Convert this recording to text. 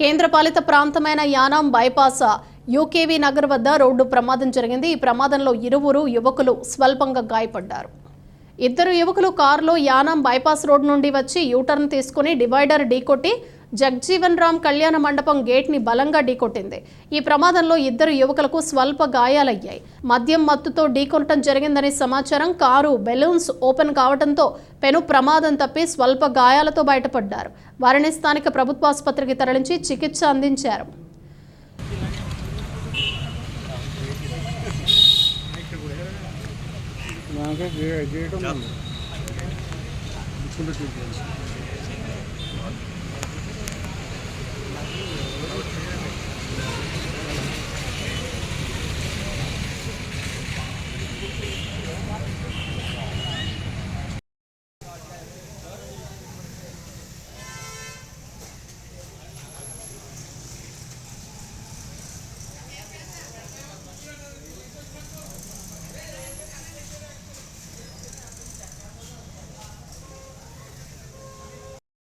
కేంద్రపాలిత ప్రాంతమైన యానాం బైపాస్ యూకేవీ నగర్ వద్ద రోడ్డు ప్రమాదం జరిగింది. ఈ ప్రమాదంలో ఇరువురు యువకులు స్వల్పంగా గాయపడ్డారు. ఇద్దరు యువకులు కారులో యానాం బైపాస్ రోడ్ నుండి వచ్చి యూటర్న్ తీసుకుని డివైడర్ ఢీకొట్టి జగ్జీవన్ రామ్ కళ్యాణ మండపం గేట్ని బలంగా ఢీకొట్టింది. ఈ ప్రమాదంలో ఇద్దరు యువకులకు స్వల్ప గాయాలయ్యాయి. మద్యం మత్తుతో ఢీకొనటం జరిగిందని సమాచారం కారు బెలూన్స్ ఓపెన్ కావడంతో పెను ప్రమాదం తప్పి స్వల్ప గాయాలతో బయటపడ్డారు. వారిని స్థానిక ప్రభుత్వాసుపత్రికి తరలించి చికిత్స అందించారు. నాకే ఉంది.